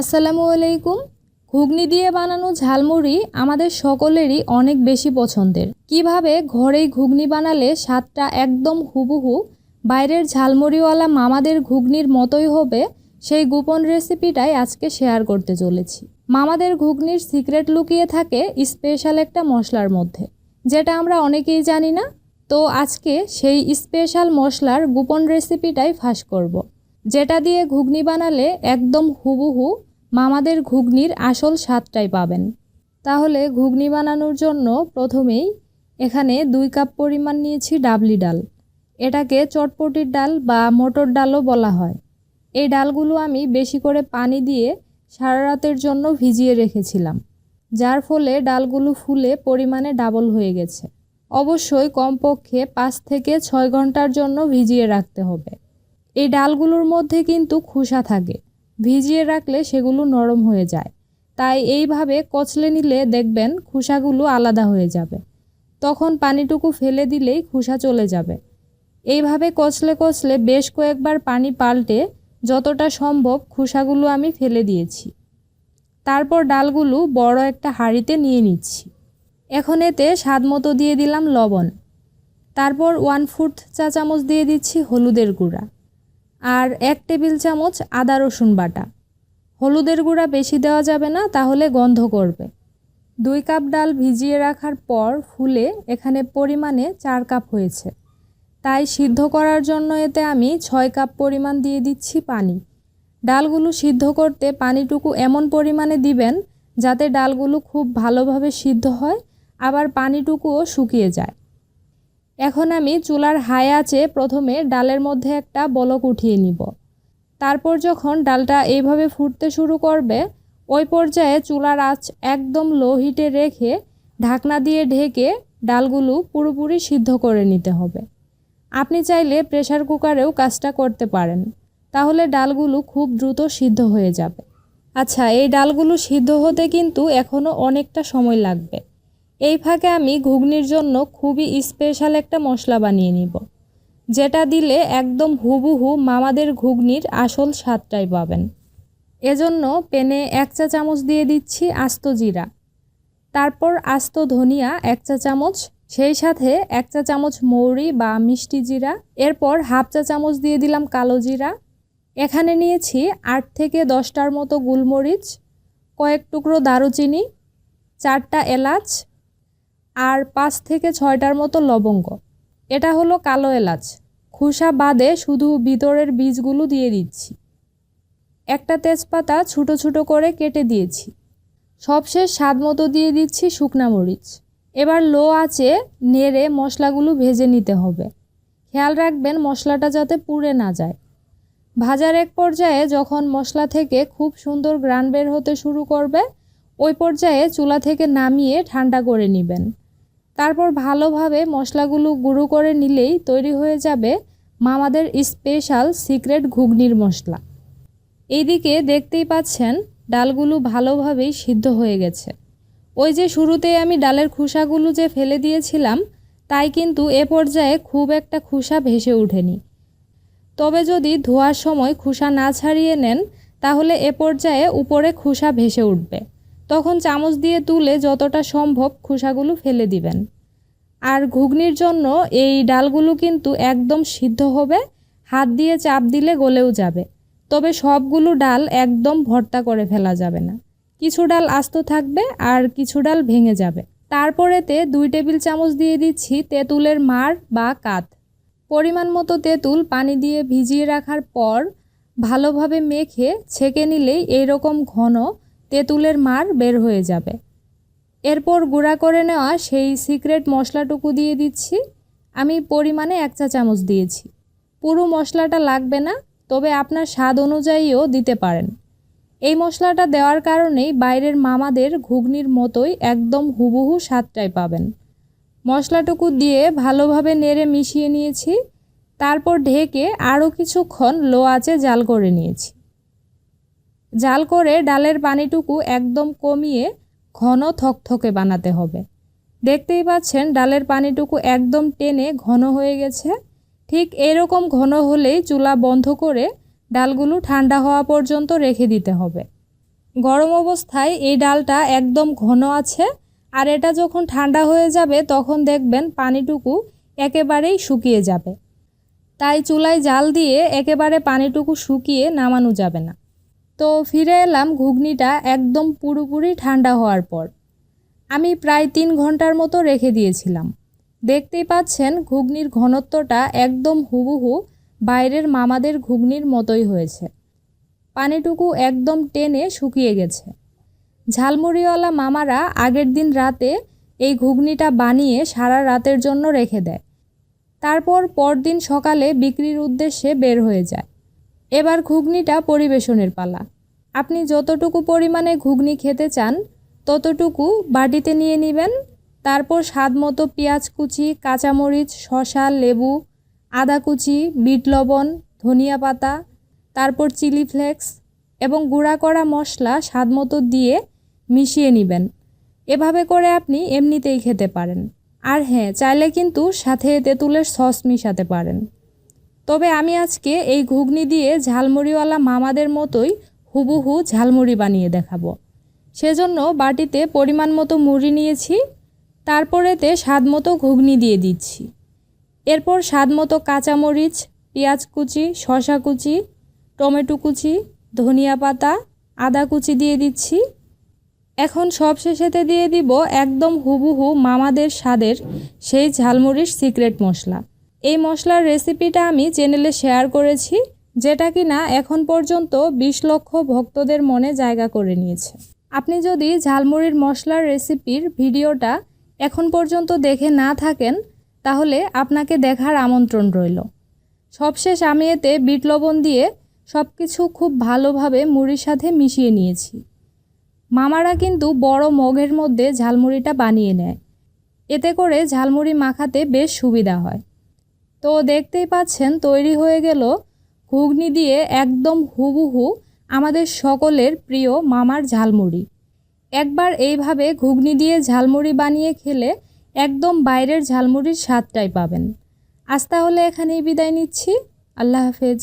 আসসালামু আলাইকুম। ঘুগনি দিয়ে বানানো ঝালমুড়ি আমাদের সকলেরই অনেক বেশি পছন্দের। কীভাবে ঘরেই ঘুগনি বানালে স্বাদটা একদম হুবহু, বাইরের ঝালমুড়িওয়ালা মামাদের ঘুগনির মতোই হবে, সেই গোপন রেসিপিটাই আজকে শেয়ার করতে চলেছি। মামাদের ঘুগনির সিক্রেট লুকিয়ে থাকে স্পেশাল একটা মশলার মধ্যে, যেটা আমরা অনেকেই জানি না। তো আজকে সেই স্পেশাল মশলার গোপন রেসিপিটাই ফাঁস করব। যেটা দিয়ে ঘুগনি বানালে একদম হুবহু মামাদের ঘুগনির আসল স্বাদটাই পাবেন। তাহলে ঘুগনি বানানোর জন্য প্রথমেই এখানে দুই কাপ পরিমাণ নিয়েছি ডাবলি ডাল। এটাকে চটপটির ডাল বা মটর ডালও বলা হয়। এই ডালগুলো আমি বেশি করে পানি দিয়ে সারা রাতের জন্য ভিজিয়ে রেখেছিলাম, যার ফলে ডালগুলো ফুলে পরিমাণে ডাবল হয়ে গেছে। অবশ্যই কমপক্ষে পাঁচ থেকে ছয় ঘণ্টার জন্য ভিজিয়ে রাখতে হবে। এই ডালগুলোর মধ্যে কিন্তু খোসা থাকে ভিজিয়ে রাখলে সেগুলো নরম হয়ে যায়। তাই এইভাবে কচলে নিলে দেখবেন খোসাগুলো আলাদা হয়ে যাবে। তখন পানিটুকু ফেলে দিলেই খোসা চলে যাবে। এইভাবে কচলে কচলে বেশ কয়েকবার পানি পাল্টে যতটা সম্ভব খোসাগুলো আমি ফেলে দিয়েছি। তারপর ডালগুলো বড় একটা হাঁড়িতে নিয়ে নিচ্ছি। এখন এতে স্বাদ মতো দিয়ে দিলাম লবণ। তারপর ওয়ান ফুট চা চামচ দিয়ে দিচ্ছি হলুদের গুঁড়া। আর এক টেবিল চামচ আদা রসুন বাটা। হলুদের গুঁড়া বেশি দেওয়া যাবে না, তাহলে গন্ধ করবে। দুই কাপ ডাল ভিজিয়ে রাখার পর ফুলে এখানে পরিমাণে চার কাপ হয়েছে। তাই সিদ্ধ করার জন্য এতে আমি ছয় কাপ পরিমাণ দিয়ে দিচ্ছি পানি। ডালগুলো সিদ্ধ করতে পানিটুকু এমন পরিমাণে দিবেন, যাতে ডালগুলো খুব ভালোভাবে সিদ্ধ হয়, আবার পানিটুকুও শুকিয়ে যায়। এখন আমি চুলার হাই আঁচে প্রথমে ডালের মধ্যে একটা বলক উঠিয়ে নিব। তারপর যখন ডালটা এইভাবে ফুটতে শুরু করবে, ওই পর্যায়ে চুলার আঁচ একদম লো হিটে রেখে ঢাকনা দিয়ে ঢেকে ডালগুলো পুরোপুরি সিদ্ধ করে নিতে হবে। আপনি চাইলে প্রেশার কুকারেও কাজটা করতে পারেন, তাহলে ডালগুলো খুব দ্রুত সিদ্ধ হয়ে যাবে। আচ্ছা এই ডালগুলো সিদ্ধ হতে কিন্তু এখনও অনেকটা সময় লাগবে। এই ফাঁকে আমি ঘুগনির জন্য খুবই স্পেশাল একটা মশলা বানিয়ে নিব, যেটা দিলে একদম হুবহু মামাদের ঘুগনির আসল স্বাদটাই পাবেন। এজন্য পেনে এক চা চামচ দিয়ে দিচ্ছি আস্ত জিরা, তারপর আস্ত ধনিয়া এক চা চামচ, সেই সাথে এক চা চামচ মৌরি বা মিষ্টি জিরা, এরপর হাফ চা চামচ দিয়ে দিলাম কালো জিরা, এখানে নিয়েছি আট থেকে দশটার মতো গোলমরিচ, কয়েক টুকরো দারুচিনি, চারটা এলাচ আর পাঁচ থেকে ছয়টার মতো লবঙ্গ। এটা হলো কালো এলাচ। খোসা বাদে শুধু ভিতরের বীজগুলো দিয়ে দিচ্ছি। একটা তেজপাতা ছোটো ছোটো করে কেটে দিয়েছি। সবশেষ স্বাদ মতো দিয়ে দিচ্ছি শুকনা মরিচ। এবার লো আঁচে নেড়ে মশলাগুলো ভেজে নিতে হবে। খেয়াল রাখবেন মশলাটা যাতে পুড়ে না যায়। ভাজার এক পর্যায়ে যখন মশলা থেকে খুব সুন্দর গ্রান বের হতে শুরু করবে, ওই পর্যায়ে চুলা থেকে নামিয়ে ঠান্ডা করে নেবেন। তারপর ভালোভাবে মশলাগুলো গুঁড়ো করে নিলেই তৈরি হয়ে যাবে মামাদের স্পেশাল সিক্রেট ঘুগনির মশলা। এইদিকে দেখতেই পাচ্ছেন ডালগুলো ভালোভাবেই সিদ্ধ হয়ে গেছে। ওই যে শুরুতেই আমি ডালের খোসাগুলো যে ফেলে দিয়েছিলাম, তাই কিন্তু এ পর্যায়ে খুব একটা খোসা ভেসে ওঠেনি। তবে যদি ধোয়ার সময় খোসা না ছাড়িয়ে নেন, তাহলে এ পর্যায়ে উপরে খোসা ভেসে উঠবে। তখন চামচ দিয়ে তুলে যতটা সম্ভব খোসাগুলো ফেলে দিবেন। আর ঘুগনির জন্য এই ডালগুলো কিন্তু একদম সিদ্ধ হবে, হাত দিয়ে চাপ দিলে গলেও যাবে। তবে সবগুলো ডাল একদম ভর্তা করে ফেলা যাবে না। কিছু ডাল আস্ত থাকবে আর কিছু ডাল ভেঙে যাবে। তারপরেতে দুই টেবিল চামচ দিয়ে দিচ্ছি তেঁতুলের মার বা কাত। পরিমাণ মতো তেঁতুল পানি দিয়ে ভিজিয়ে রাখার পর ভালোভাবে মেখে ছেঁকে নিলেই এইরকম ঘন তেঁতুলের মার বের হয়ে যাবে। এরপর গুঁড়া করে নেওয়া সেই সিক্রেট মশলাটুকু দিয়ে দিচ্ছি। আমি পরিমাণে এক চা চামচ দিয়েছি। পুরো মশলাটা লাগবে না, তবে আপনার স্বাদ অনুযায়ীও দিতে পারেন। এই মশলাটা দেওয়ার কারণেই বাইরের মামাদের ঘুগনির মতোই একদম হুবহু স্বাদটাই পাবেন। মশলাটুকু দিয়ে ভালোভাবে নেড়ে মিশিয়ে নিয়েছি। তারপর ঢেকে আরও কিছুক্ষণ লো আঁচে জাল করে নিয়েছি। জাল করে ডালের পানিটুকু একদম কমিয়ে ঘন থকথকে বানাতে হবে। দেখতেই পাচ্ছেন ডালের পানিটুকু একদম টেনে ঘন হয়ে গেছে। ঠিক এরকম ঘন হলেই চুলা বন্ধ করে ডালগুলো ঠান্ডা হওয়া পর্যন্ত রেখে দিতে হবে। গরম অবস্থায় এই ডালটা একদম ঘন আছে আর এটা যখন ঠান্ডা হয়ে যাবে তখন দেখবেন পানিটুকু একেবারেই শুকিয়ে যাবে। তাই চুলায় জাল দিয়ে একেবারে পানিটুকু শুকিয়ে নামানো যাবে না। তো ফিরে এলাম ঘুগনিটা একদম পুরোপুরি ঠান্ডা হওয়ার পর। আমি প্রায় তিন ঘণ্টার মতো রেখে দিয়েছিলাম। দেখতেই পাচ্ছেন ঘুগনির ঘনত্বটা একদম হুবহু বাইরের মামাদের ঘুগনির মতোই হয়েছে। পানিটুকু একদম টেনে শুকিয়ে গেছে। ঝালমুড়িওয়ালা মামারা আগের দিন রাতে এই ঘুগনিটা বানিয়ে সারা রাতের জন্য রেখে দেয়। তারপর পরদিন সকালে বিক্রির উদ্দেশ্যে বের হয়ে যায়। এবার ঘুগনিটা পরিবেশনের পালা। আপনি যতটুকু পরিমাণে ঘুগনি খেতে চান, ততটুকু বাটিতে নিয়ে নেবেন। তারপর স্বাদ মতো পেঁয়াজ কুচি, কাঁচামরিচ, শসা, লেবু, আদা কুচি, বিট লবণ, ধনিয়া পাতা, তারপর চিলি ফ্লেক্স এবং গুঁড়া করা মশলা স্বাদ মতো দিয়ে মিশিয়ে নেবেন। এভাবে করে আপনি এমনিতেই খেতে পারেন। আর হ্যাঁ চাইলে কিন্তু সাথে তেঁতুলের সস মিশাতে পারেন। তবে আমি আজকে এই ঘুগনি দিয়ে ঝালমুড়িওয়ালা মামাদের মতোই হুবহু ঝালমুড়ি বানিয়ে দেখাবো। সেজন্য বাটিতে পরিমাণ মতো মুড়ি নিয়েছি, তারপরেতে স্বাদ মতো ঘুগনি দিয়ে দিচ্ছি। এরপর স্বাদ মতো কাঁচামরিচ, পেঁয়াজ কুচি, শসা কুচি, টমেটো কুচি, ধনিয়া পাতা, আদা কুচি দিয়ে দিচ্ছি। এখন সব শেষেতে দিয়ে দিব একদম হুবহু মামাদের স্বাদের সেই ঝালমুড়ির সিক্রেট মশলা। এই মশলার রেসিপিটা আমি চ্যানেলে শেয়ার করেছি, যেটা কি না এখন পর্যন্ত বিশ লক্ষ ভক্তদের মনে জায়গা করে নিয়েছে। আপনি যদি ঝালমুড়ির মশলার রেসিপির ভিডিওটা এখন পর্যন্ত দেখে না থাকেন, তাহলে আপনাকে দেখার আমন্ত্রণ রইল। সবশেষ আমি এতে বিট লবণ দিয়ে সব কিছু খুব ভালোভাবে মুড়ির সাথে মিশিয়ে নিয়েছি। মামারা কিন্তু বড় মগের মধ্যে ঝালমুড়িটা বানিয়ে নেয়। এতে করে ঝালমুড়ি মাখাতে বেশ সুবিধা হয়। তো দেখতেই পাচ্ছেন তৈরি হয়ে গেল ঘুগনি দিয়ে একদম হুবুহু আমাদের সকলের প্রিয় মামার ঝালমুড়ি। একবার এইভাবে ঘুগনি দিয়ে ঝালমুড়ি বানিয়ে খেলে একদম বাইরের ঝালমুড়ির স্বাদটাই পাবেন। আজ তাহলে এখানেই বিদায় নিচ্ছি। আল্লাহ হাফেজ।